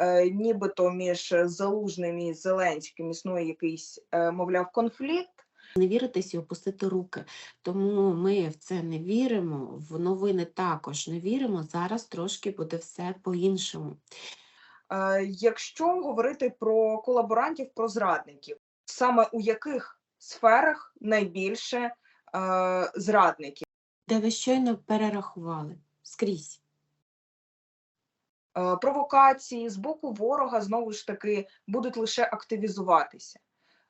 е, нібито між Залужним і Зеленським існує якийсь, е, мовляв, конфлікт. Не віритись і опустити руки. Тому ми в це не віримо, в новини також не віримо. Зараз трошки буде все по-іншому. Е, Якщо говорити про колаборантів, про зрадників, саме у яких сферах найбільше зрадників? Де ви щойно перерахували скрізь. Е, Провокації з боку ворога знову ж таки будуть лише активізуватися.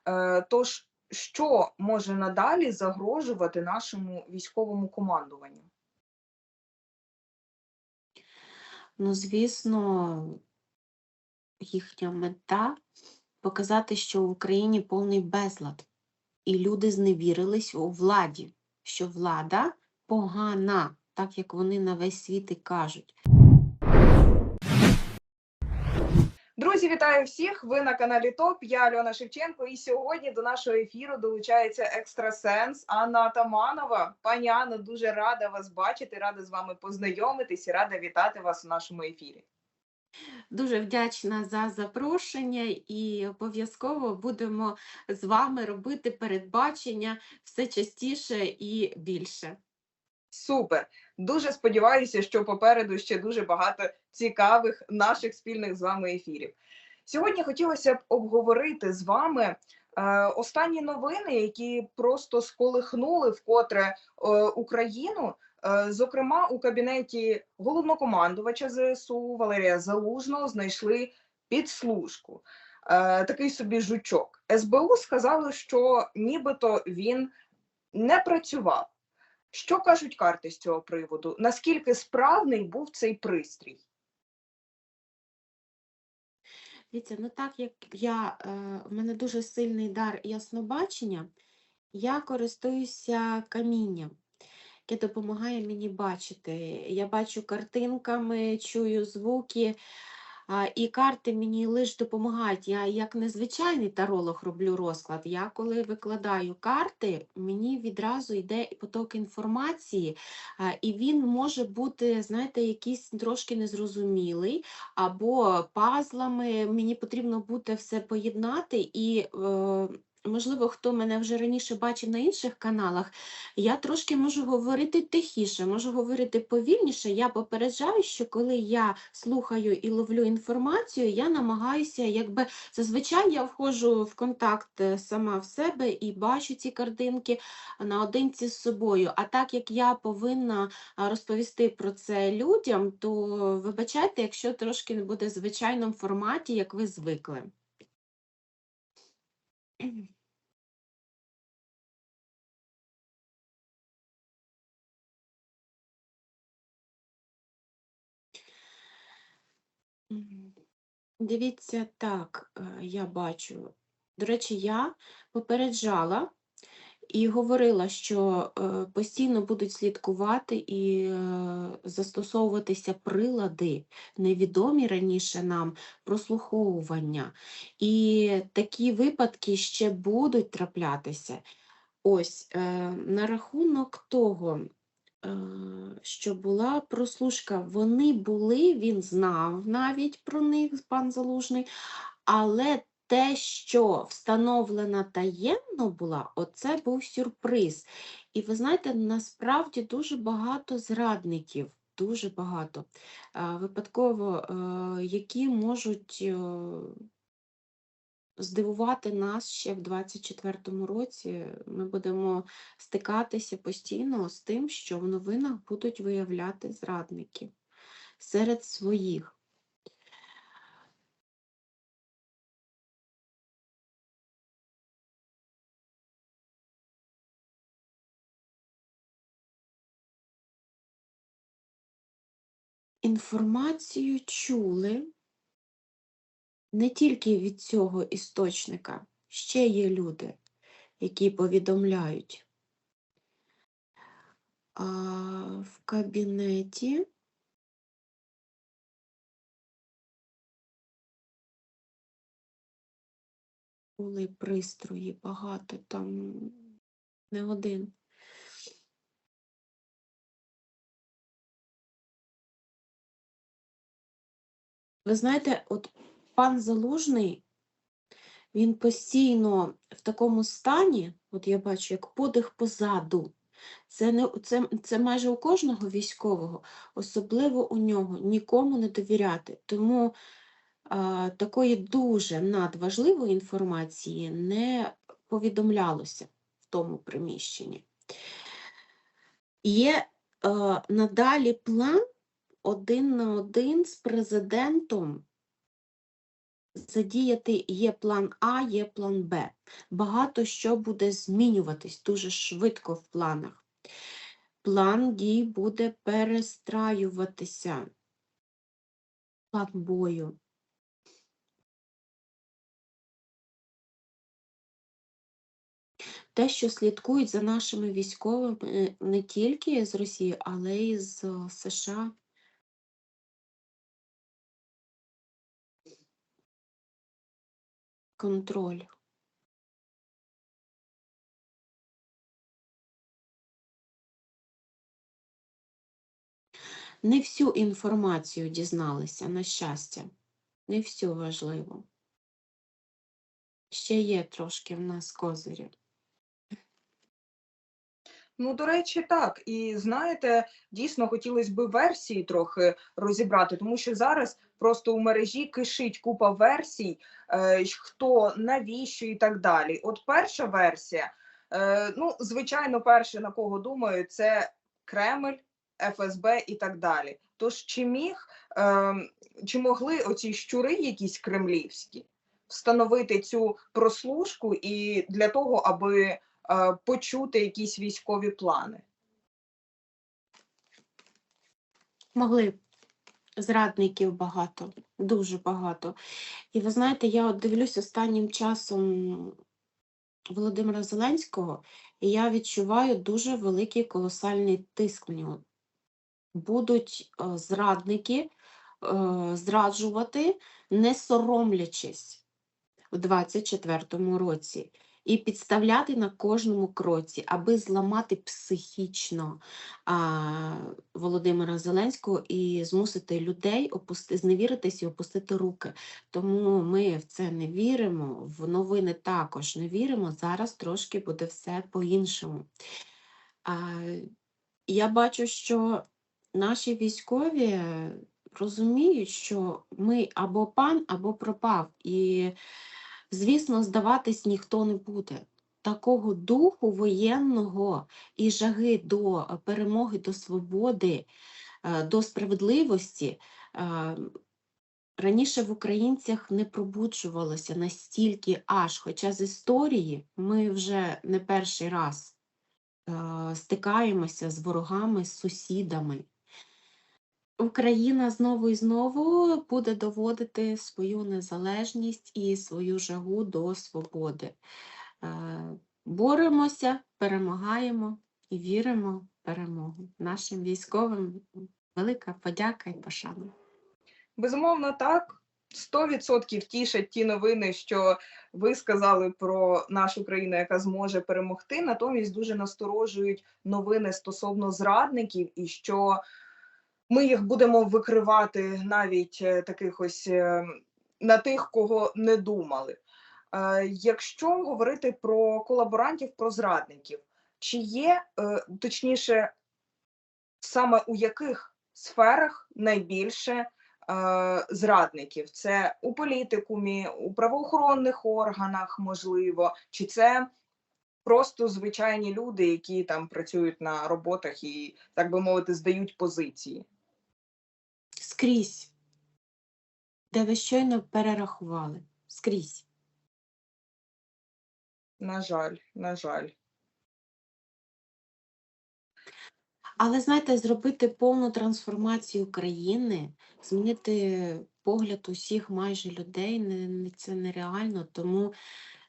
Е, Тож, що може надалі загрожувати нашому військовому командуванню? Ну, звісно, їхня мета показати, що в Україні повний безлад, і люди зневірились у владі, що влада погана, так як вони на весь світ і кажуть. Друзі, вітаю всіх! Ви на каналі ТОП. Я Альона Шевченко. І сьогодні до нашого ефіру долучається екстрасенс Анна Атаманова. Пані Анно, дуже рада вас бачити, рада з вами познайомитись і рада вітати вас у нашому ефірі. Дуже вдячна за запрошення і обов'язково будемо з вами робити передбачення все частіше і більше. Супер! Дуже сподіваюся, що попереду ще дуже багато цікавих наших спільних з вами ефірів. Сьогодні хотілося б обговорити з вами е, останні новини, які просто сколихнули вкотре е, Україну. Е, Зокрема, у кабінеті головнокомандувача ЗСУ Валерія Залужного знайшли підслужку. Такий собі жучок. СБУ сказали, що нібито він не працював. Що кажуть карти з цього приводу? Наскільки справний був цей пристрій? Дивіться, ну так як я, е, в мене дуже сильний дар яснобачення, я користуюся камінням, яке допомагає мені бачити. Я бачу картинками, чую звуки, і карти мені лише допомагають. Я як незвичайний таролог роблю розклад. Я коли викладаю карти, мені відразу йде поток інформації, і він може бути, знаєте, якийсь трошки незрозумілий або пазлами. Мені потрібно буде все поєднати і. Можливо, хто мене вже раніше бачив на інших каналах, я трошки можу говорити тихіше, можу говорити повільніше. Я попереджаю, що коли я слухаю і ловлю інформацію, я намагаюся, якби зазвичай я входжу в контакт е, сама в себе і бачу ці картинки наодинці з собою. А так як я повинна розповісти про це людям, то вибачайте, якщо трошки не буде в звичайному форматі, як ви звикли. Дивіться, так, е, я бачу. До речі, я попереджала і говорила, що е, постійно будуть слідкувати і е, застосовуватися прилади, невідомі раніше нам прослуховування. І такі випадки ще будуть траплятися. Ось, е, на рахунок того, що була прослушка, вони були, він знав навіть про них, пан Залужний, але те, що встановлена таємно була, оце був сюрприз. І ви знаєте, насправді дуже багато зрадників, дуже багато, випадково, е, які можуть е, здивувати нас ще в 24-му році. Ми будемо стикатися постійно з тим, що в новинах будуть виявляти зрадників серед своїх. Інформацію чули не тільки від цього істочника, ще є люди, які повідомляють. А в кабінеті були пристрої багато, там не один. Ви знаєте, от пан Залужний, він постійно в такому стані, от я бачу, як подих позаду. Це, не, це, це майже у кожного військового, особливо у нього, нікому не довіряти. Тому а, такої дуже надважливої інформації не повідомлялося в тому приміщенні. Є е, надалі план один на один з президентом задіяти є план А, є план Б. Багато що буде змінюватись дуже швидко в планах. План дій буде перестраюватися. План бою. Те, що слідкують за нашими військовими не тільки з Росії, але й з е, США. Контроль. Не всю інформацію дізналися, на щастя. Не всю важливо. Ще є трошки в нас козирів. Ну, до речі, так. І знаєте, дійсно хотілося б версії трохи розібрати, тому що зараз просто у мережі кишить купа версій, е, хто, навіщо і так далі. От перша версія, е, ну, звичайно, перше, на кого думаю, це Кремль, ФСБ і так далі. Тож, чи міг, е, чи могли оці щури, якісь кремлівські, встановити цю прослушку і для того, аби почути якісь військові плани? Могли зрадників багато, дуже багато. І ви знаєте, я от дивлюсь останнім часом Володимира Зеленського, і я відчуваю дуже великий колосальний тиск на нього. Будуть е, зрадники е, зраджувати, не соромлячись у 24-му році. І підставляти на кожному кроці, аби зламати психічно а, Володимира Зеленського і змусити людей опусти, зневіритись і опустити руки. Тому ми в це не віримо, в новини також не віримо. Зараз трошки буде все по-іншому. Я бачу, що наші військові розуміють, що ми або пан, або пропав. І Звісно, здаватись ніхто не буде. Такого духу воєнного і жаги до е, перемоги, до свободи, е, до справедливості е, раніше в українцях не пробуджувалося настільки аж, хоча з історії ми вже не перший раз стикаємося з ворогами, з сусідами. Україна знову і знову буде доводити свою незалежність і свою жагу до свободи. Е, боремося, перемагаємо і віримо в перемогу. Нашим військовим велика подяка і пошана. Безумовно, так. 100% тішать ті новини, що ви сказали про нашу країну, яка зможе перемогти. Натомість дуже насторожують новини стосовно зрадників і що ми їх будемо викривати навіть е, таких ось е, на тих, кого не думали. Е, якщо говорити про колаборантів, про зрадників, чи є точніше, саме у яких сферах найбільше зрадників? Це у політикумі, у правоохоронних органах, можливо, чи це просто звичайні люди, які там працюють на роботах і, так би мовити, здають позиції? Скрізь, де ви щойно перерахували. Скрізь. На жаль, на жаль. Але знаєте, зробити повну трансформацію країни, змінити погляд усіх майже людей, не, не, це нереально, тому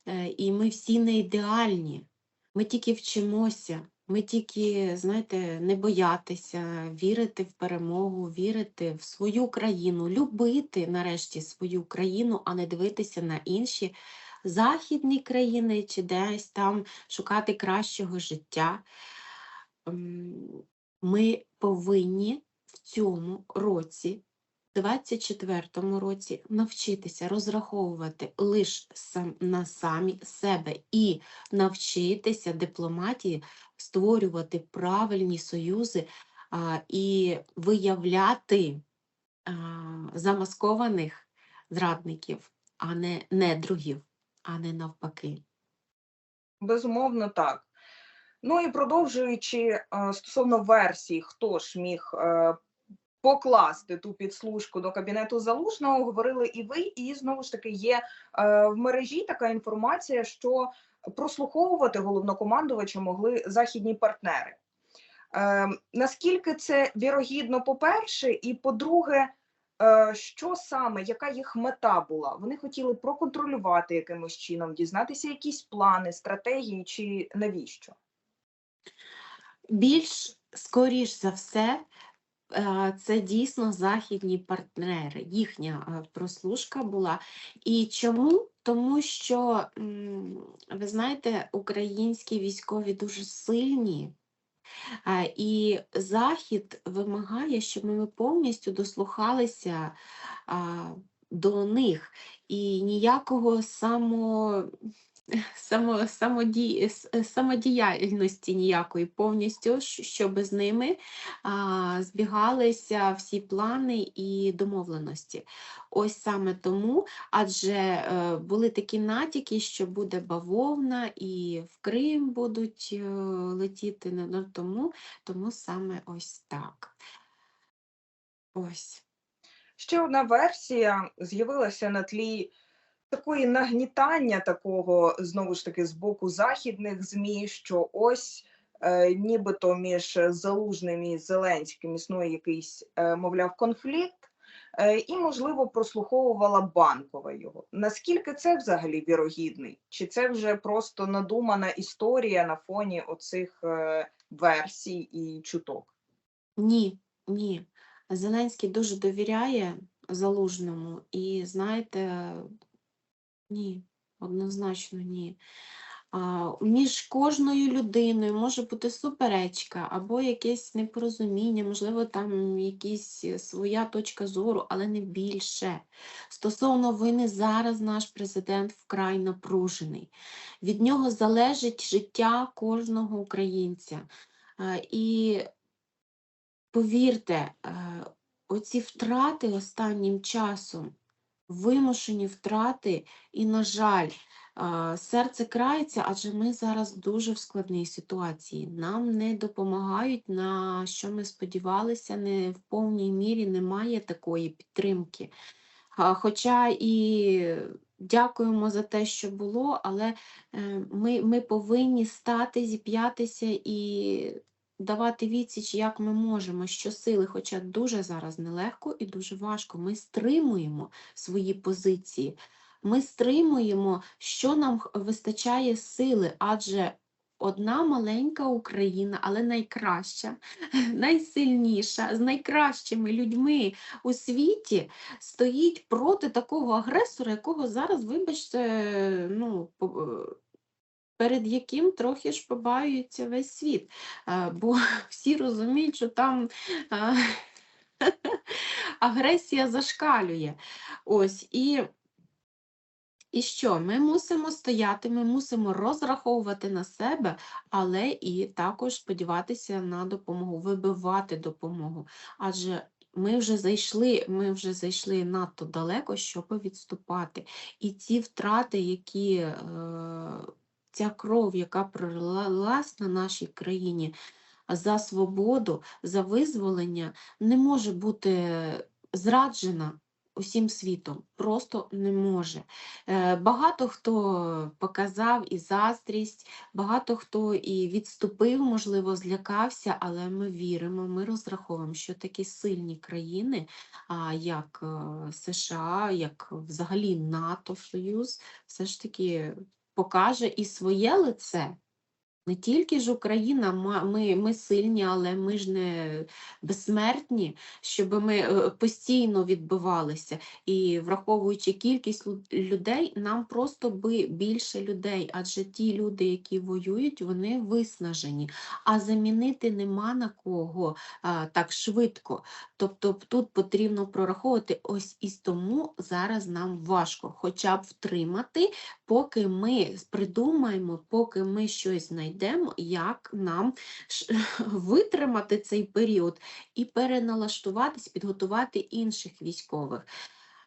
е, і ми всі не ідеальні. Ми тільки вчимося. Ми тільки, знаєте, не боятися, вірити в перемогу, вірити в свою країну, любити нарешті свою країну, а не дивитися на інші західні країни чи десь там шукати кращого життя. Ми повинні в цьому році 24-му році навчитися розраховувати лише сам, на самі себе і навчитися дипломатії створювати правильні союзи а, і виявляти а, замаскованих зрадників, а не недругів, а не навпаки. Безумовно, так. Ну і продовжуючи стосовно версій, хто ж міг е, покласти ту підслужку до кабінету залужного, говорили і ви, і знову ж таки є е, в мережі така інформація, що прослуховувати головнокомандувача могли західні партнери. Е, наскільки це вірогідно, по-перше, і по-друге, е, що саме, яка їх мета була? Вони хотіли проконтролювати якимось чином, дізнатися якісь плани, стратегії чи навіщо? Більш скоріш за все, е, це дійсно західні партнери, їхня е, прослушка була. І чому? Тому що, ви знаєте, українські військові дуже сильні, і Захід вимагає, щоб ми повністю дослухалися до них. І ніякого само, само, самоді, самодіяльності ніякої повністю, щоб з ними а, збігалися всі плани і домовленості. Ось саме тому, адже е, були такі натяки, що буде бавовна і в Крим будуть е, летіти, ну, ну, тому, тому саме ось так. Ось. Ще одна версія з'явилася на тлі такої нагнітання такого знову ж таки з боку західних змі, що ось е, нібито між Залужним і Зеленським існує якийсь, е, мовляв, конфлікт, е, і, можливо, прослуховувала банкова його. Наскільки це взагалі вірогідний? Чи це вже просто надумана історія на фоні оцих версій і чуток? Ні, ні. Зеленський дуже довіряє Залужному, і знаєте, ні, однозначно ні. А, між кожною людиною може бути суперечка або якесь непорозуміння, можливо, там якась е, своя точка зору, але не більше. Стосовно війни, зараз наш президент вкрай напружений. Від нього залежить життя кожного українця. А, І повірте, е, оці втрати останнім часом, вимушені втрати, і, на жаль, серце крається, адже ми зараз дуже в складній ситуації. Нам не допомагають, на що ми сподівалися, не в повній мірі немає такої підтримки. Хоча і дякуємо за те, що було, але е, ми, ми повинні стати, зіп'ятися і давати відсіч, як ми можемо, щосили, хоча дуже зараз нелегко і дуже важко. Ми стримуємо свої позиції, ми стримуємо, що нам вистачає сили, адже одна маленька Україна, але найкраща, найсильніша, з найкращими людьми у світі стоїть проти такого агресора, якого зараз, вибачте, ну, е, перед яким трохи ж побаюється весь світ. Е, Бо всі розуміють, що там е, агресія зашкалює. Ось і. І що? Ми мусимо стояти, ми мусимо розраховувати на себе, але і також сподіватися на допомогу, вибивати допомогу. Адже ми вже зайшли, ми вже зайшли надто далеко, щоб відступати. І ці втрати, які е, ця кров, яка пролилась на нашій країні за свободу, за визволення, не може бути зраджена усім світом. Просто не може. Е, Багато хто показав і заздрість, багато хто і відступив, можливо, злякався, але ми віримо, ми розраховуємо, що такі сильні країни, як е, США, як взагалі НАТО, Союз, все ж таки покаже і своє лице. Не тільки ж Україна, ми, ми сильні, але ми ж не безсмертні, щоб ми е, постійно відбивалися. І враховуючи кількість людей, нам просто би більше людей, адже ті люди, які воюють, вони виснажені, а замінити нема на кого а, так швидко. Тобто тут потрібно прораховувати ось і тому зараз нам важко хоча б втримати, поки ми придумаємо, поки ми щось знайдемо, як нам витримати цей період і переналаштуватись, підготувати інших військових.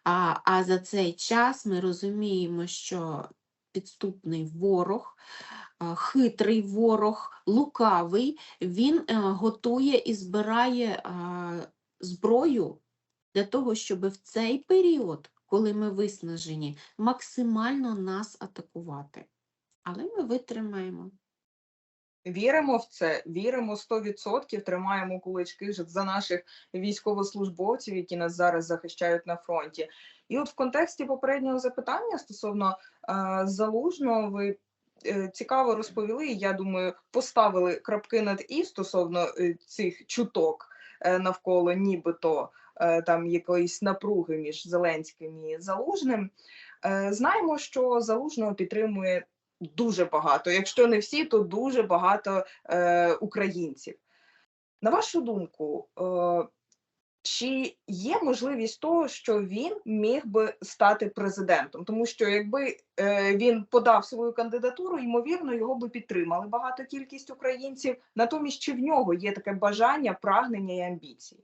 А, а за цей час ми розуміємо, що підступний ворог, хитрий ворог, лукавий, він е, готує і збирає зброю для того, щоб в цей період, коли ми виснажені, максимально нас атакувати. Але ми витримаємо. Віримо в це, віримо 100%, тримаємо кулачки ж за наших військовослужбовців, які нас зараз захищають на фронті. І от в контексті попереднього запитання стосовно е, залужного, ви е, цікаво розповіли. Я думаю, поставили крапки над і стосовно е, цих чуток е, навколо нібито е, там якоїсь напруги між Зеленським і Залужним. Е, знаємо, що залужного підтримує дуже багато. Якщо не всі, то дуже багато е, українців. На вашу думку, е, чи є можливість того, що він міг би стати президентом? Тому що якби е, він подав свою кандидатуру, ймовірно, його би підтримали багато кількість українців. Натомість, чи в нього є таке бажання, прагнення і амбіції?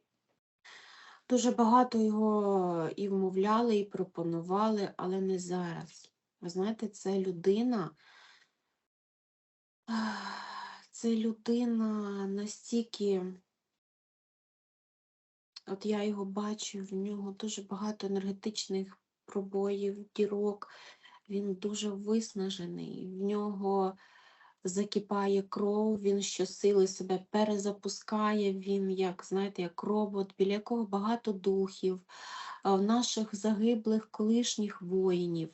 Дуже багато його і вмовляли, і пропонували, але не зараз. Ви знаєте, це людина, це людина настільки, от я його бачу, в нього дуже багато енергетичних пробоїв, дірок, він дуже виснажений, в нього закипає кров, він щосили себе перезапускає, він, як, знаєте, як робот, біля якого багато духів, наших загиблих колишніх воїнів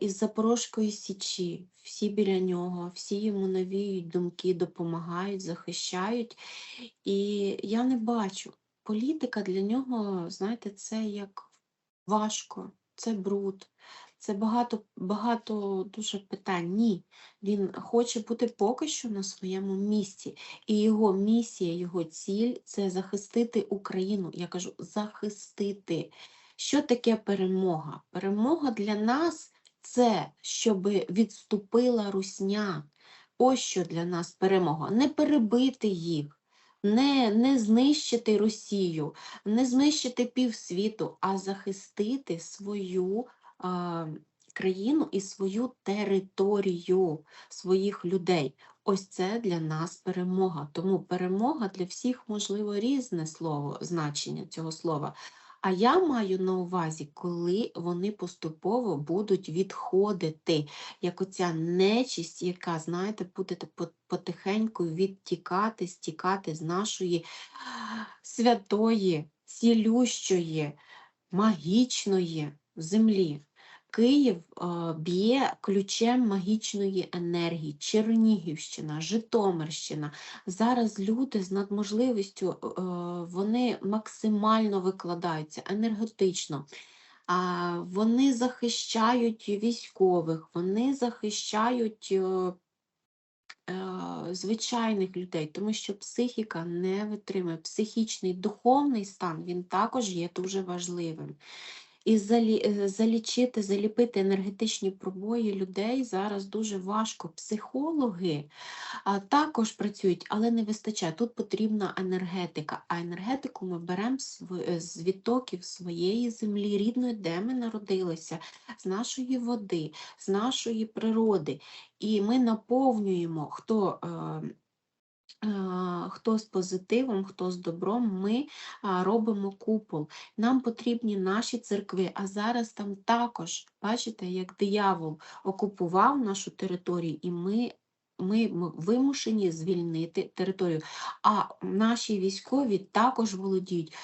із Запорозької Січі. Всі біля нього, всі йому навіють думки, допомагають, захищають. І я не бачу. Політика для нього, знаєте, це як важко, це бруд, це багато, багато дуже питань. Ні, він хоче бути поки що на своєму місці. І його місія, його ціль це захистити Україну. Я кажу, захистити. Що таке перемога? Перемога для нас це щоб відступила русня. Ось що для нас перемога. Не перебити їх, не, не знищити Росію, не знищити півсвіту, а захистити свою а, країну і свою територію своїх людей. Ось це для нас перемога. Тому перемога для всіх, можливо, різне слово, значення цього слова. А я маю на увазі, коли вони поступово будуть відходити, як оця нечість, яка, знаєте, буде потихеньку відтікати, стікати з нашої святої, цілющої, магічної землі. Київ е, б'є ключем магічної енергії, Чернігівщина, Житомирщина. Зараз люди з надможливістю, е, вони максимально викладаються енергетично. Вони захищають військових, вони захищають е, е, звичайних людей, тому що психіка не витримує. Психічний, духовний стан він також є дуже важливим. І е, залічити, заліпити енергетичні пробої людей зараз дуже важко. Психологи також працюють, але не вистачає. Тут потрібна енергетика. А енергетику ми беремо е, з відтоків своєї землі, рідної, де ми народилися, з нашої води, з нашої природи. І ми наповнюємо хто. Хто з позитивом, хто з добром, ми робимо купол. Нам потрібні наші церкви, а зараз там також, бачите, як диявол окупував нашу територію, і ми ми вимушені звільнити територію. А наші військові також володіють,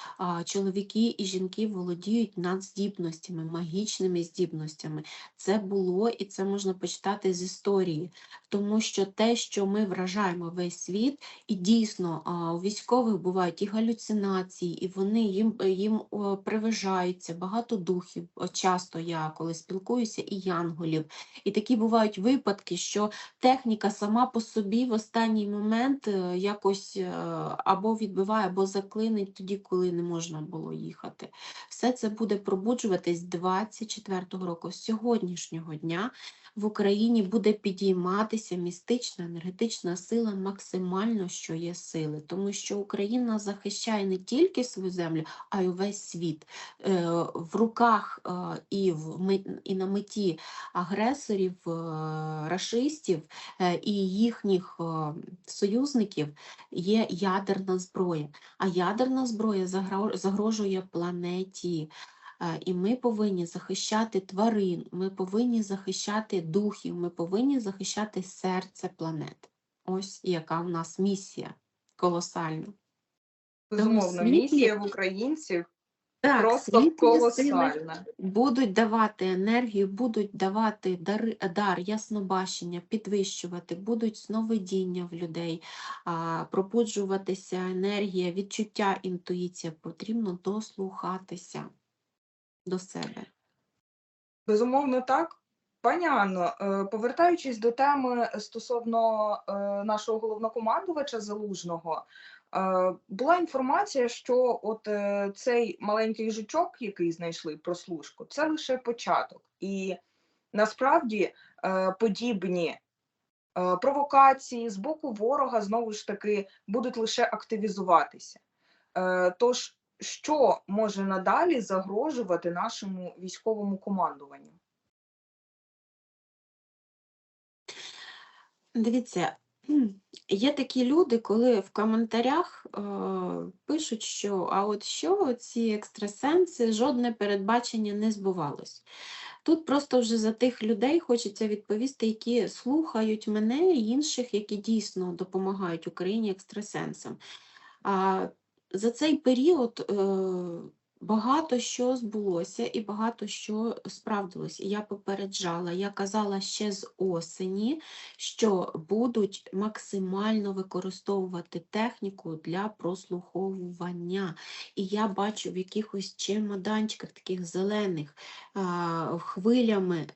чоловіки і жінки володіють надздібностями, магічними здібностями. Це було і це можна почитати з історії, тому що те, що ми вражаємо весь світ, і дійсно у військових бувають і галюцинації, і вони їм, їм привижаються, багато духів. Часто я коли спілкуюся, і янголів. І такі бувають випадки, що техніка сама по собі в останній момент е, якось е, або відбиває, або заклинить тоді, коли не можна було їхати. Все це буде пробуджуватись 24-го року, з сьогоднішнього дня. В Україні буде підійматися містична енергетична сила максимально, що є сили, тому що Україна захищає не тільки свою землю, а й увесь світ. Е, В руках е, і, в, і на меті агресорів, е, рашистів і їхніх союзників є ядерна зброя. А ядерна зброя загро- загрожує планеті. Е, І ми повинні захищати тварин, ми повинні захищати духів, ми повинні захищати серце планети. Ось яка в нас місія колосальна. Безумовно, місія в українців Так, просто колосальна. будуть давати енергію, будуть давати дари, дар яснобачення, підвищувати, будуть сновидіння в людей, а, пробуджуватися енергія, відчуття, інтуїція. Потрібно дослухатися до себе. Безумовно, так. Пані Анно, е, повертаючись до теми стосовно е, нашого головнокомандувача Залужного, е, була інформація, що от цей маленький жучок, який знайшли прослушку, це лише початок. І насправді подібні провокації з боку ворога знову ж таки будуть лише активізуватися. Тож, що може надалі загрожувати нашому військовому командуванню? Дивіться, є такі люди, коли в коментарях е, пишуть, що а от що ці екстрасенси, жодне передбачення не збувалось. Тут просто вже за тих людей хочеться відповісти, які слухають мене і інших, які дійсно допомагають Україні екстрасенсам. А за цей період е, багато що збулося і багато що справдилось. Я попереджала, я казала ще з осені, що будуть максимально використовувати техніку для прослуховування. І я бачу в якихось чемоданчиках таких зелених хвилями.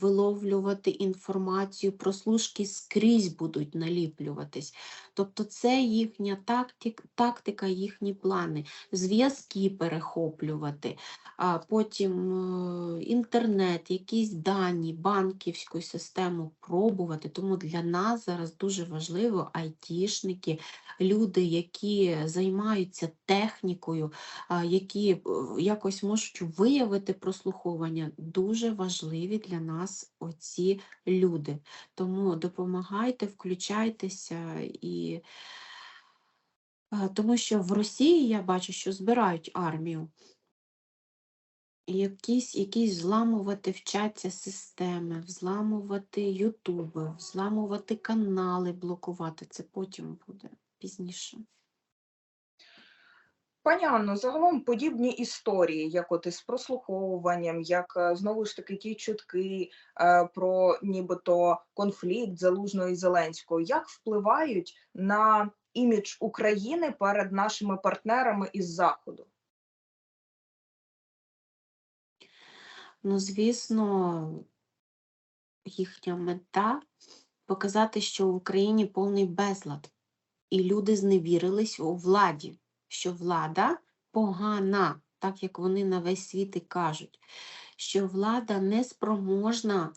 Виловлювати інформацію, прослушки скрізь будуть наліплюватись. Тобто це їхня тактик, тактика, їхні плани, зв'язки перехоплювати, а потім е, інтернет, якісь дані, банківську систему пробувати. Тому для нас зараз дуже важливо айтішники, люди, які займаються технікою, які е, якось можуть виявити прослуховування, дуже важливі для нас оці люди. Тому допомагайте, включайтеся і е, тому що в Росії я бачу, що збирають армію. Якісь, якісь зламувати вчаться системи, взламувати ютуби, взламувати канали, блокувати. Це потім буде пізніше. Пані Анно, загалом подібні історії, як от із прослуховуванням, як е, знову ж таки ті чутки е, про нібито конфлікт Залужного і Зеленського, як впливають на імідж України перед нашими партнерами із Заходу? Ну, звісно, їхня мета показати, що в Україні повний безлад, і люди зневірились у владі, що влада погана, так як вони на весь світ і кажуть, що влада не спроможна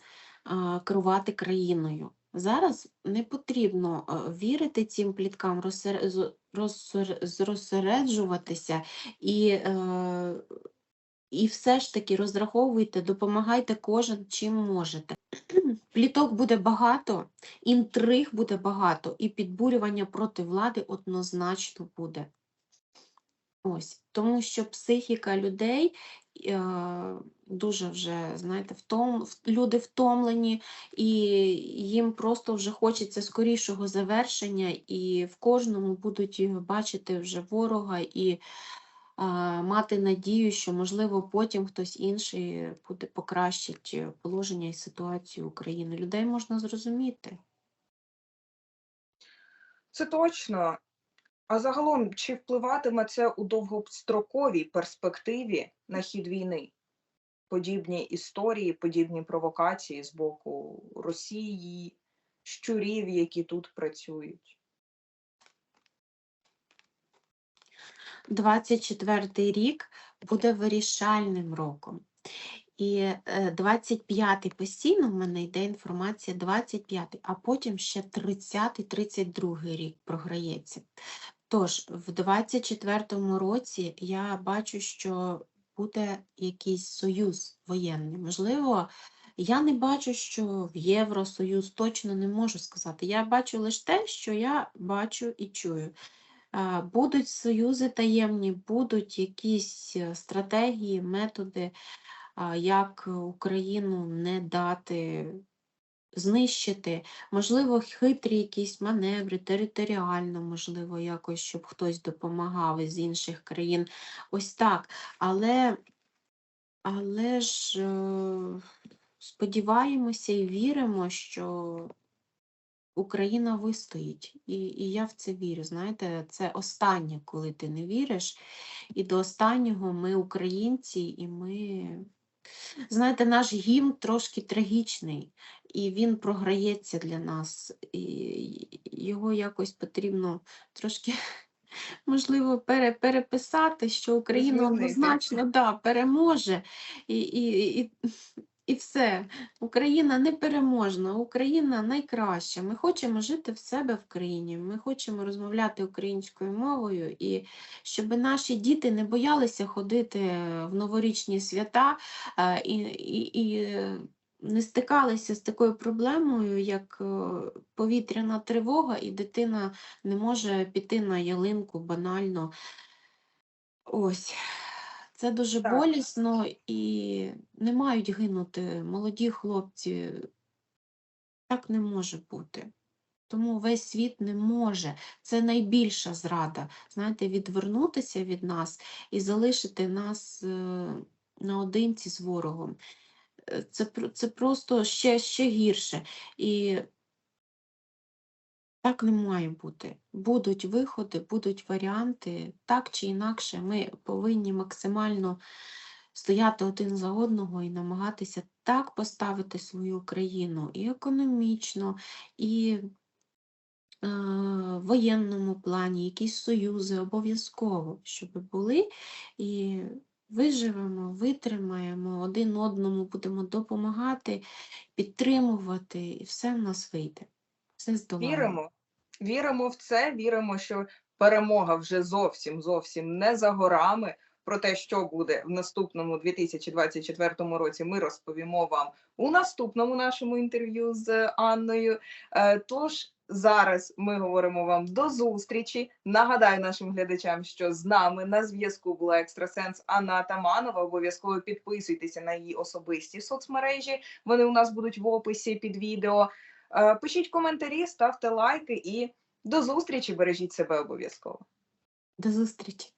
керувати країною. Зараз не потрібно вірити цим пліткам, розсер- з- розсер- зрозсереджуватися і е, і все ж таки розраховуйте, допомагайте кожен чим можете. Пліток буде багато, інтриг буде багато, і підбурювання проти влади однозначно буде. Ось, тому що психіка людей е, дуже вже, знаєте, втом, люди втомлені, і їм просто вже хочеться скорішого завершення, і в кожному будуть е, бачити вже ворога і а, мати надію, що, можливо, потім хтось інший буде покращить е, положення і ситуацію України. Людей можна зрозуміти. Це точно. А загалом, чи впливатиме це у довгостроковій перспективі на хід війни? Подібні історії, подібні провокації з боку Росії, щурів, які тут працюють. 24 рік буде вирішальним роком. І е, 25-й постійно в мене йде інформація 25-й, а потім ще 30-й, 32-й рік програється. Тож, в 24-му році я бачу, що буде якийсь союз воєнний. Можливо, я не бачу, що в Євросоюз точно не можу сказати. Я бачу лише те, що я бачу і чую. Будуть союзи таємні, будуть якісь е, стратегії, методи, як Україну не дати знищити, можливо, хитрі якісь маневри, територіально, можливо, якось, щоб хтось допомагав із інших країн. Ось так. Але, але ж е, сподіваємося і віримо, що Україна вистоїть. І, і я в це вірю. Знаєте, це останнє, коли ти не віриш. І до останнього ми українці, і ми. Знаєте, наш гімн трошки трагічний, і він програється для нас. І його якось потрібно трошки, можливо, пере, переписати, що Україна однозначно да, переможе. І, і, і, і все. Україна непереможна, Україна найкраща. Ми хочемо жити в себе в країні, ми хочемо розмовляти українською мовою, і щоб наші діти не боялися ходити в новорічні свята е, і, і, і не стикалися з такою проблемою, як е, повітряна тривога, і дитина не може піти на ялинку банально. Ось. Це дуже Так. болісно і не мають гинути молоді хлопці. Так не може бути. Тому весь світ не може. Це найбільша зрада. Знаєте, відвернутися від нас і залишити нас е, наодинці з ворогом. Е, Це, це просто ще, ще гірше. І так не має бути. Будуть виходи, будуть варіанти. Так чи інакше, ми повинні максимально стояти один за одного і намагатися так поставити свою країну і економічно, і е, воєнному плані, якісь союзи обов'язково, щоб були. І виживемо, витримаємо, один одному будемо допомагати, підтримувати, і все в нас вийде. Все. Віримо, віримо в це, віримо, що перемога вже зовсім зовсім не за горами. Про те, що буде в наступному 2024 році, ми розповімо вам у наступному нашому інтерв'ю з Анною. Е, Тож зараз ми говоримо вам до зустрічі. Нагадаю нашим глядачам, що з нами на зв'язку була екстрасенс Анна Атаманова. Обов'язково підписуйтеся на її особисті соцмережі. Вони у нас будуть в описі під відео. Е, Пишіть коментарі, ставте лайки і до зустрічі. Бережіть себе обов'язково. До зустрічі!